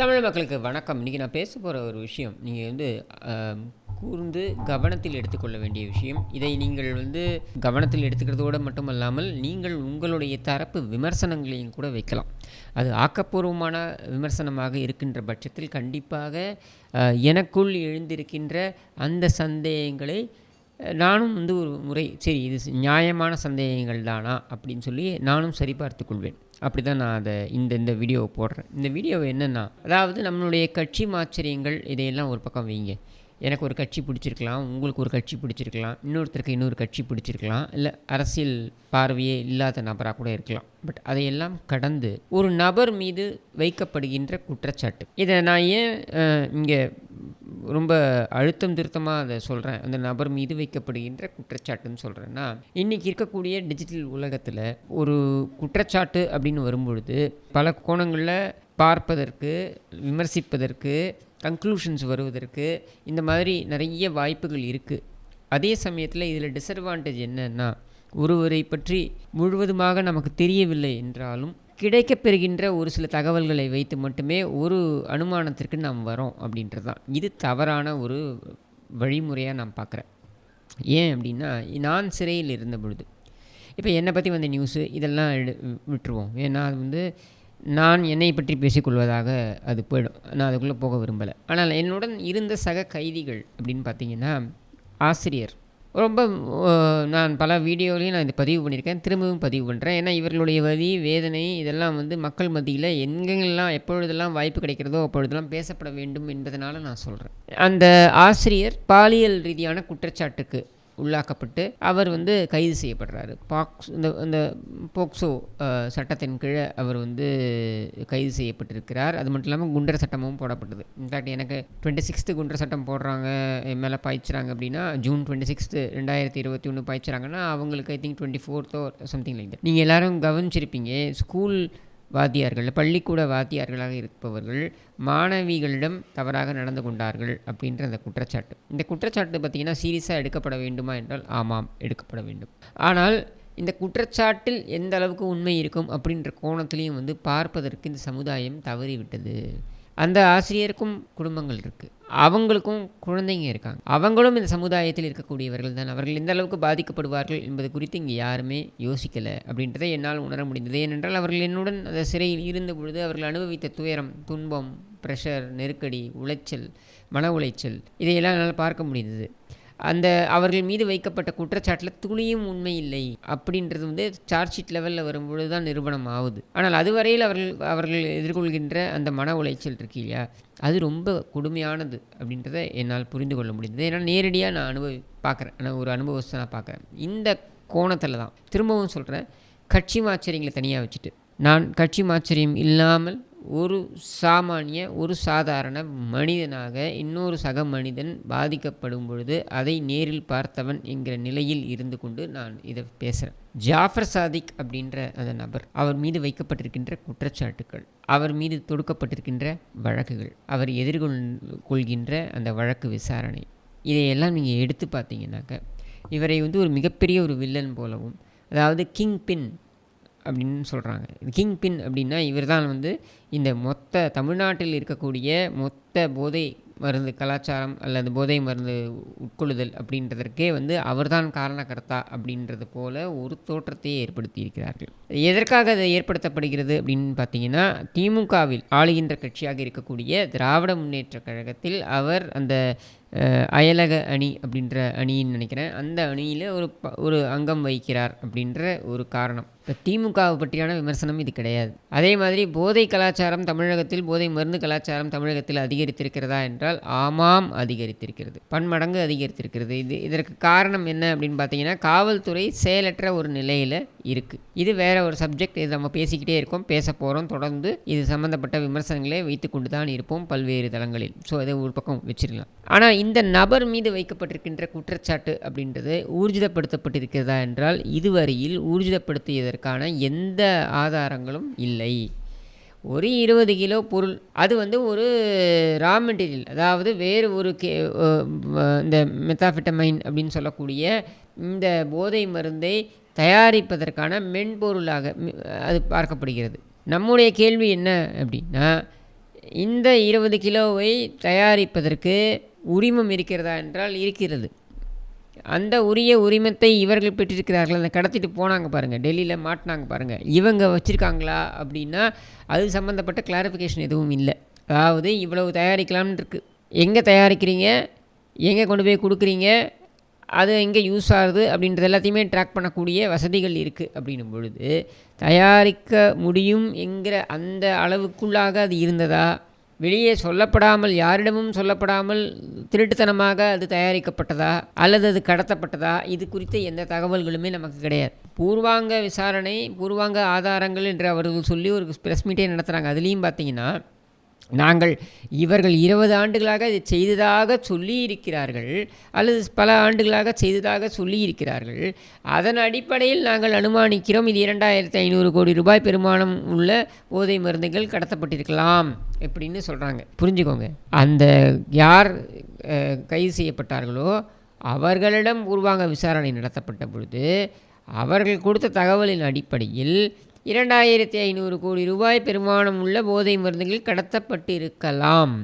தமிழ் மக்களுக்கு வணக்கம். இன்றைக்கி நான் பேச போகிற ஒரு விஷயம் நீங்கள் வந்து கூர்ந்து கவனத்தில் எடுத்துக்கொள்ள வேண்டிய விஷயம். இதை நீங்கள் வந்து கவனத்தில் எடுத்துக்கிறதோடு மட்டுமல்லாமல் நீங்கள் உங்களுடைய தரப்பு விமர்சனங்களையும் கூட வைக்கலாம். அது ஆக்கப்பூர்வமான விமர்சனமாக இருக்கின்ற பட்சத்தில் கண்டிப்பாக எனக்குள் எழுந்திருக்கின்ற அந்த சந்தேகங்களை நானும் வந்து ஒரு முறை சரி இது நியாயமான சந்தேகங்கள் தானா? அப்படின்னு சொல்லி நானும் சரிபார்த்து கொள்வேன். அப்படி தான் நான் அதை இந்த இந்த வீடியோவை போடுறேன். இந்த வீடியோ என்னென்னா அதாவது நம்மளுடைய கட்சி மாச்சரியங்கள் இதையெல்லாம் ஒரு பக்கம் வைங்க. எனக்கு ஒரு கட்சி பிடிச்சிருக்கலாம் உங்களுக்கு ஒரு கட்சி பிடிச்சிருக்கலாம் இன்னொருத்தருக்கு இன்னொரு கட்சி பிடிச்சிருக்கலாம் இல்லை அரசியல் பார்வையே இல்லாத நபராக கூட இருக்கலாம். பட் அதையெல்லாம் கடந்து ஒரு நபர் மீது வைக்கப்படுகின்ற குற்றச்சாட்டு. இதை நான் ஏன் இங்கே ரொம்ப அழுத்தம் திருத்தமாக அதை சொல்கிறேன் அந்த நபர் மீது வைக்கப்படுகின்ற குற்றச்சாட்டுன்னு சொல்கிறேன்னா இன்றைக்கி இருக்கக்கூடிய டிஜிட்டல் உலகத்தில் ஒரு குற்றச்சாட்டு அப்படின்னு வரும்பொழுது பல கோணங்களில் பார்ப்பதற்கு விமர்சிப்பதற்கு கன்க்ளூஷன்ஸ் வருவதற்கு இந்த மாதிரி நிறைய வாய்ப்புகள் இருக்குது அதே சமயத்தில் இதில் டிஸ்அட்வான்டேஜ் என்னென்னா ஒருவரை பற்றி முழுவதுமாக நமக்கு தெரியவில்லை என்றாலும் கிடைக்கப்பெறுகின்ற ஒரு சில தகவல்களை வைத்து மட்டுமே ஒரு அனுமானத்திற்கு நாம் வரோம் அப்படின்றது தான் இது தவறான ஒரு வழிமுறையாக நான் பார்க்குறேன் ஏன் அப்படின்னா நான் சிறையில் இருந்த பொழுது இப்போ என்னை பற்றி வந்த நியூஸு இதெல்லாம் விட்டுருவோம். ஏன்னா அது வந்து நான் என்னை பற்றி பேசிக்கொள்வதாக அது போயிடும். நான் அதுக்குள்ளே போக விரும்பலை. ஆனால் என்னுடன் இருந்த சக கைதிகள் அப்படின்னு பார்த்தீங்கன்னா ஆசிரியர். ரொம்ப நான் பல வீடியோலையும் நான் இதை பதிவு பண்ணியிருக்கேன். திரும்பவும் பதிவு பண்ணுறேன் ஏன்னா இவர்களுடைய வலி வேதனை இதெல்லாம் வந்து மக்கள் மத்தியில் எங்கெங்கெல்லாம் எப்பொழுதெல்லாம் வாய்ப்பு கிடைக்கிறதோ அப்பொழுதெல்லாம் பேசப்பட வேண்டும் என்பதனால நான் சொல்கிறேன் அந்த ஆசிரியர் பாலியல் ரீதியான குற்றச்சாட்டுக்கு உள்ளாக்கப்பட்டு அவர் வந்து கைது செய்யப்படுறாரு. பாக்ஸ் இந்த இந்த போக்சோ சட்டத்தின் கீழே அவர் வந்து கைது செய்யப்பட்டிருக்கிறார். அது மட்டும் இல்லாமல் குண்டர் சட்டமும் போடப்பட்டது. இன்ஃபேக்ட் எனக்கு டுவெண்ட்டி சிக்ஸ்த்து குண்டர் சட்டம் போடுறாங்க என் மேலே பாய்ச்சுறாங்க அப்படின்னா ஜூன் டுவெண்ட்டி சிக்ஸ்த்து ரெண்டாயிரத்தி இருபத்தி ஒன்று பாய்ச்சுறாங்கன்னா அவங்களுக்கு ஐ திங்க் டுவெண்ட்டி ஃபோர்த்தோ சம்திங் லைக் தட் நீங்கள் எல்லோரும் கவனிச்சிருப்பீங்க ஸ்கூல் வாத்தியார்கள் பள்ளிக்கூட வாத்தியார்களாக இருப்பவர்கள் மாணவிகளிடம் தவறாக நடந்து கொண்டார்கள் அப்படின்ற அந்த குற்றச்சாட்டு. இந்த குற்றச்சாட்டு பார்த்திங்கன்னா சீரியஸாக எடுக்கப்பட வேண்டுமா என்றால் ஆமாம் எடுக்கப்பட வேண்டும். ஆனால் இந்த குற்றச்சாட்டில் எந்த அளவுக்கு உண்மை இருக்கும் அப்படின்ற கோணத்திலையும் வந்து பார்ப்பதற்கு இந்த சமுதாயம் தவறிவிட்டது. அந்த ஆசிரியருக்கும் குடும்பங்கள் இருக்குது அவங்களுக்கும் குழந்தைங்க இருக்காங்க. அவங்களும் இந்த சமுதாயத்தில் இருக்கக்கூடியவர்கள் தான். அவர்கள் எந்த அளவுக்கு பாதிக்கப்படுவார்கள் என்பது குறித்து இங்கே யாருமே யோசிக்கலை அப்படின்றதை என்னால் உணர முடிந்தது. ஏனென்றால் அவர்கள் என்னுடன் அந்த சிறையில் இருந்த பொழுது அவர்கள் அனுபவித்த துயரம் துன்பம் ப்ரெஷர் நெருக்கடி உளைச்சல் மன உளைச்சல் இதையெல்லாம் என்னால் பார்க்க முடிந்தது. அந்த அவர்கள் மீது வைக்கப்பட்ட குற்றச்சாட்டில் துளியும் உண்மை இல்லை. அப்படின்றது வந்து சார்ஜ் ஷீட் லெவலில் வரும்பொழுது தான் நிரூபணம் ஆகுது. ஆனால் அதுவரையில் அவர்கள் அவர்கள் எதிர்கொள்கின்ற அந்த மன உளைச்சல் இருக்கு இல்லையா? அது ரொம்ப கொடுமையானது அப்படின்றத என்னால் புரிந்து கொள்ள முடிந்தது. ஏன்னா நேரடியாக நான் அனுபவி பார்க்குறேன். நான் ஒரு அனுபவத்தை நான் பார்க்குறேன். இந்த கோணத்தில் தான். திரும்பவும் சொல்கிறேன் கட்சி மாச்சரியங்களை தனியாக வச்சுட்டு. நான் கட்சி மாச்சரியம் இல்லாமல் ஒரு சாமானிய ஒரு சாதாரண மனிதனாக இன்னொரு சக மனிதன் பாதிக்கப்படும் பொழுது அதை நேரில் பார்த்தவன் என்கிற நிலையில் இருந்து கொண்டு நான் இதை பேசுகிறேன் ஜாஃபர் சாதிக் அப்படின்ற அந்த நபர் அவர் மீது வைக்கப்பட்டிருக்கின்ற குற்றச்சாட்டுக்கள் அவர் மீது தொடுக்கப்பட்டிருக்கின்ற வழக்குகள் அவர் எதிர்கொள் கொள்கின்ற அந்த வழக்கு விசாரணை இதையெல்லாம் நீங்கள் எடுத்து பார்த்தீங்கன்னாக்க இவரை வந்து ஒரு மிகப்பெரிய ஒரு வில்லன் போலவும் அதாவது கிங் பின் அப்படின்னு சொல்கிறாங்க கிங் பின் அப்படின்னா இவர் தான் வந்து இந்த மொத்த தமிழ்நாட்டில் இருக்கக்கூடிய மொத்த போதை மருந்து கலாச்சாரம் அல்லது போதை மருந்து உட்கொள்ளுதல் அப்படின்றதற்கே வந்து அவர்தான் காரணக்கர்த்தா அப்படின்றது போல ஒரு தோற்றத்தை ஏற்படுத்தி இருக்கிறார்கள் எதற்காக அது ஏற்படுத்தப்படுகிறது அப்படின்னு பார்த்தீங்கன்னா திமுகவில் ஆளுகின்ற கட்சியாக இருக்கக்கூடிய திராவிட முன்னேற்றக் கழகத்தில் அவர் அந்த அயலக அணி அப்படின்ற அணின்னு நினைக்கிறேன். அந்த அணியில் ஒரு ப- ஒரு அங்கம் வகிக்கிறார் அப்படின்ற ஒரு காரணம். இப்போ திமுகவை பற்றியான விமர்சனம் இது கிடையாது. அதே மாதிரி போதை கலாச்சாரம் தமிழகத்தில் போதை மருந்து கலாச்சாரம் தமிழகத்தில் அதிகரித்திருக்கிறதா என்றால் ஆமாம் அதிகரித்திருக்கிறது. பன்மடங்கு அதிகரித்திருக்கிறது. இது இதற்கு காரணம் என்ன அப்படின்னு பார்த்தீங்கன்னா காவல்துறை செயலற்ற ஒரு நிலையில் இருக்குது இது வேற ஒரு சப்ஜெக்ட் இது நம்ம பேசிக்கிட்டே இருக்கோம். பேச போகிறோம் தொடர்ந்து இது சம்மந்தப்பட்ட விமர்சனங்களை வைத்துக்கொண்டு தான் இருப்போம் பல்வேறு தளங்களில். ஸோ அதை ஒரு பக்கம் வச்சிடலாம். ஆனால் இந்த நபர் மீது வைக்கப்பட்டிருக்கின்ற குற்றச்சாட்டு அப்படின்றது ஊர்ஜிதப்படுத்தப்பட்டிருக்கிறதா என்றால் இதுவரையில் ஊர்ஜிதப்படுத்தியதற்கான எந்த ஆதாரங்களும் இல்லை. ஒரு இருபது கிலோ பொருள் அது வந்து ஒரு ரா மெட்டீரியல் அதாவது வேறு ஒரு கே இந்த மெத்தாஃபிட்டமைன் அப்படின்னு சொல்லக்கூடிய இந்த போதை மருந்தை தயாரிப்பதற்கான மென்பொருளாக மி- அது பார்க்கப்படுகிறது. நம்முடைய கேள்வி என்ன அப்படின்னா இந்த இருபது கிலோவை தயாரிப்பதற்கு உரிமம் இருக்கிறதா என்றால் இருக்கிறது. அந்த உரிய உரிமத்தை இவர்கள் பெற்றிருக்கிறார்கள் அந்த கடத்திட்டு போனாங்க பாருங்கள் டெல்லியில் மாட்டினாங்க பாருங்கள் இவங்க வச்சுருக்காங்களா அப்படின்னா அது சம்மந்தப்பட்ட கிளாரிஃபிகேஷன் எதுவும் இல்லை. அதாவது இவ்வளவு தயாரிக்கலாம்னு இருக்குது எங்கே தயாரிக்கிறீங்க? எங்கே கொண்டு போய் கொடுக்குறீங்க? அது எங்கே யூஸ் ஆகுது அப்படின்றது எல்லாத்தையுமே ட்ராக் பண்ணக்கூடிய வசதிகள் இருக்குது அப்படின்னும் பொழுது தயாரிக்க முடியும் என்கிற அந்த அளவுக்குள்ளாக அது இருந்ததா? வெளியே சொல்லப்படாமல் யாரிடமும் சொல்லப்படாமல் திருட்டுத்தனமாக அது தயாரிக்கப்பட்டதா? அல்லது அது கடத்தப்பட்டதா? இது குறித்த எந்த தகவல்களுமே நமக்கு கிடையாது. பூர்வாங்க விசாரணை பூர்வாங்க ஆதாரங்கள் என்று அவர்கள் சொல்லி ஒரு ப்ரெஸ் மீட்டே நடத்துகிறாங்க அதுலேயும் பார்த்தீங்கன்னா நாங்கள் இவர்கள் இருபது ஆண்டுகளாக இதை செய்ததாக சொல்லி இருக்கிறார்கள் அல்லது பல ஆண்டுகளாக செய்ததாக சொல்லி இருக்கிறார்கள் அதன் அடிப்படையில் நாங்கள் அனுமானிக்கிறோம் இது இரண்டாயிரத்தி ஐநூறு கோடி ரூபாய் பெருமானம் உள்ள போதை மருந்துகள் கடத்தப்பட்டிருக்கலாம் எப்படின்னு சொல்கிறாங்க புரிஞ்சுக்கோங்க. அந்த யார் கைது செய்யப்பட்டார்களோ அவர்களிடம் பூர்வாங்க விசாரணை நடத்தப்பட்ட பொழுது அவர்கள் கொடுத்த தகவலின் அடிப்படையில் இரண்டாயிரத்தி ஐநூறு கோடி ரூபாய் பெருமானம் உள்ள போதை மருந்துகள் கடத்தப்பட்டு இருக்கலாம்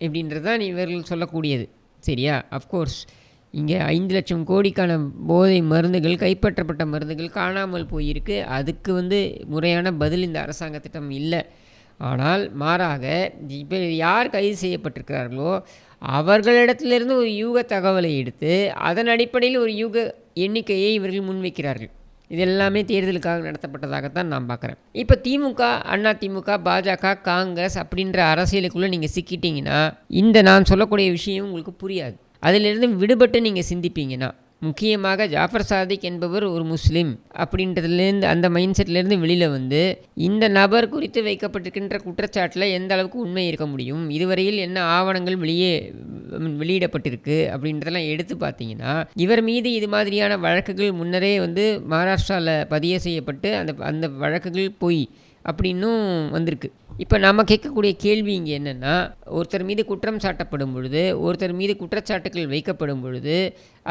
இப்படின்றது தான் இவர்கள் சொல்லக்கூடியது. சரியா? அஃப்கோர்ஸ் இங்கே ஐந்து லட்சம் கோடிக்கான போதை மருந்துகள் கைப்பற்றப்பட்ட மருந்துகள் காணாமல் போயிருக்கு. அதுக்கு வந்து முறையான பதில் இந்த அரசாங்கத்திடம் இல்லை. ஆனால் மாறாக இப்போ யார் கைது செய்யப்பட்டிருக்கிறார்களோ அவர்களிடத்திலிருந்து ஒரு யூக தகவலை எடுத்து அதன் அடிப்படையில் ஒரு யூக எண்ணிக்கையை இவர்கள் முன்வைக்கிறார்கள். இது எல்லாமே தேர்தலுக்காக நடத்தப்பட்டதாகத்தான் நான் பார்க்குறேன். இப்போ திமுக அண்ணா திமுக பாஜக காங்கிரஸ் அப்படின்ற அரசியலுக்குள்ளே நீங்கள் சிக்கிட்டீங்கன்னா இந்த நான் சொல்லக்கூடிய விஷயம் உங்களுக்கு புரியாது. அதிலிருந்து விடுபட்டு நீங்கள் சிந்திப்பீங்கன்னா முக்கியமாக ஜாஃபர் சாதிக் என்பவர் ஒரு முஸ்லீம் அப்படின்றதுலேருந்து அந்த மைண்ட் செட்லேருந்து வெளியில் வந்து இந்த நபர் குறித்து வைக்கப்பட்டிருக்கின்ற குற்றச்சாட்டில் எந்த அளவுக்கு உண்மை இருக்க முடியும்? இதுவரையில் என்ன ஆவணங்கள் வெளியே வெளியிடப்பட்டிருக்கு அப்படின்றதெல்லாம் எடுத்து பார்த்தீங்கன்னா இவர் மீது இது மாதிரியான வழக்குகள் முன்னரே வந்து மகாராஷ்டிராவில் பதிய செய்யப்பட்டு அந்த அந்த வழக்குகள் போய் அப்படின்னும் வந்திருக்கு. இப்போ நம்ம கேட்கக்கூடிய கேள்வி இங்கே என்னென்னா ஒருத்தர் மீது குற்றம் சாட்டப்படும் பொழுது ஒருத்தர் மீது குற்றச்சாட்டுகள் வைக்கப்படும் பொழுது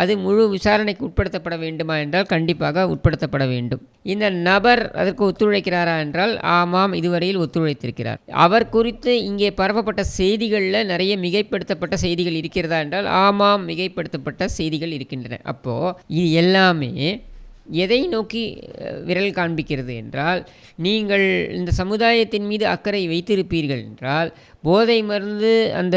அது முழு விசாரணைக்கு உட்படுத்தப்பட வேண்டுமா என்றால் கண்டிப்பாக உட்படுத்தப்பட வேண்டும். இந்த நபர் அதற்கு ஒத்துழைக்கிறாரா என்றால் ஆமாம் இதுவரையில் ஒத்துழைத்திருக்கிறார். அவர் குறித்து இங்கே பரப்பப்பட்ட செய்திகளில் நிறைய மிகைப்படுத்தப்பட்ட செய்திகள் இருக்கிறதா என்றால் ஆமாம் மிகைப்படுத்தப்பட்ட செய்திகள் இருக்கின்றன. அப்போது இது எல்லாமே எதை நோக்கி விரல் காண்பிக்கிறது என்றால் நீங்கள் இந்த சமுதாயத்தின் மீது அக்கறை வைத்திருப்பீர்கள் என்றால் போதை மருந்து அந்த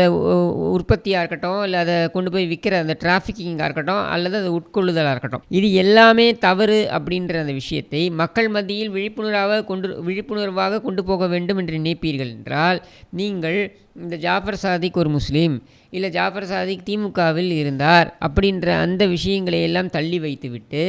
உற்பத்தியாக இருக்கட்டும் இல்லை அதை கொண்டு போய் விற்கிற அந்த டிராஃபிக்கிங்காக இருக்கட்டும் அல்லது அது உட்கொள்ளுதலாக இருக்கட்டும். இது எல்லாமே தவறு அப்படின்ற அந்த விஷயத்தை மக்கள் மத்தியில் விழிப்புணர்வாக கொண்டு விழிப்புணர்வாக கொண்டு போக வேண்டும் என்று நினைப்பீர்கள் என்றால் நீங்கள் இந்த ஜாஃபர் சாதிக் ஒரு முஸ்லீம் இல்லை ஜாஃபர் சாதிக் திமுகவில் இருந்தார் அப்படின்ற அந்த விஷயங்களை எல்லாம் தள்ளி வைத்துவிட்டு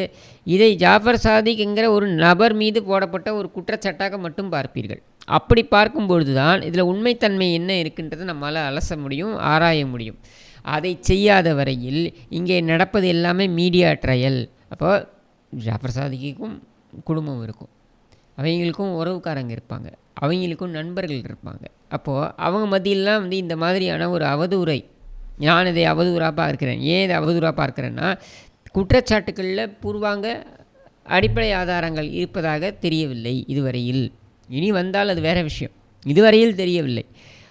இதை ஜாஃபர் சாதிக் என்கிற ஒரு நபர் மீது போடப்பட்ட ஒரு குற்றச்சாட்டாக மட்டும் பார்ப்பீர்கள். அப்படி பார்க்கும்பொழுது தான் இதில் உண்மைத்தன்மை என்ன இருக்குன்றதை நம்மால் அலச முடியும் ஆராய முடியும். அதை செய்யாத வரையில் இங்கே நடப்பது எல்லாமே மீடியா ட்ரையல் அப்போ ஜாஃபர் சாதிக்கும் குடும்பம் இருக்கும். அவங்களுக்கும் உறவுக்காரங்க இருப்பாங்க. அவங்களுக்கும் நண்பர்கள் இருப்பாங்க. அப்போது அவங்க மத்தியெல்லாம் வந்து இந்த மாதிரியான ஒரு அவதூறை நான் இதை அவதூறாக பார்க்கிறேன் ஏன் இதை அவதூறாக பார்க்கிறேன்னா குற்றச்சாட்டுகளில் பூர்வாங்க அடிப்படை ஆதாரங்கள் இருப்பதாக தெரியவில்லை இதுவரையில். இனி வந்தால் அது வேற விஷயம். இதுவரையில் தெரியவில்லை.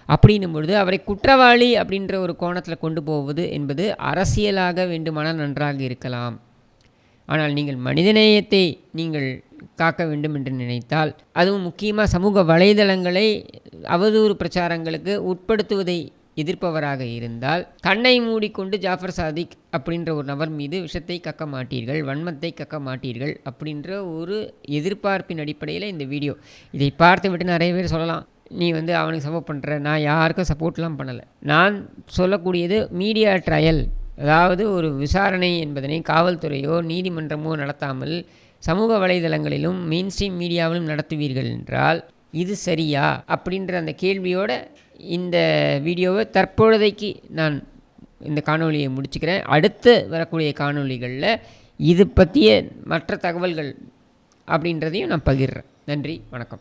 அப்படின்னும் பொழுது அவரை குற்றவாளி அப்படின்ற ஒரு கோணத்தில் கொண்டு போவது என்பது அரசியலாக வேண்டுமானால் நன்றாக இருக்கலாம். ஆனால் நீங்கள் மனிதநேயத்தை நீங்கள் காக்க வேண்டும் என்று நினைத்தால் அதுவும் முக்கியமாக சமூக வலைதளங்களை அவதூறு பிரச்சாரங்களுக்கு உட்படுத்துவதை எதிர்ப்பவராக இருந்தால் கண்ணை மூடிக்கொண்டு ஜாஃபர் சாதிக் அப்படின்ற ஒரு நபர் மீது விஷத்தை கக்க மாட்டீர்கள் வன்மத்தை கக்க மாட்டீர்கள் அப்படின்ற ஒரு எதிர்பார்ப்பின் அடிப்படையில் இந்த வீடியோ. இதை பார்த்து விட்டு நிறைய பேர் சொல்லலாம் நீ வந்து அவனுக்கு சப்போர்ட் பண்ணுற நான் யாருக்கும் சப்போர்ட்லாம் பண்ணலை. நான் சொல்லக்கூடியது மீடியா ட்ரையல் அதாவது ஒரு விசாரணை என்பதனை காவல்துறையோ நீதிமன்றமோ நடத்தாமல் சமூக வலைதளங்களிலும் மெயின் ஸ்ட்ரீம் மீடியாவிலும் நடத்துவீர்கள் என்றால் இது சரியா? அப்படின்ற அந்த கேள்வியோட இந்த வீடியோவை தற்பொழுதைக்கு நான் இந்த காணொளியை முடிச்சுக்கிறேன். அடுத்து வரக்கூடிய காணொளிகளில் இது பற்றிய மற்ற தகவல்கள் அப்படின்றதையும் நான் பகிர்றேன். நன்றி வணக்கம்.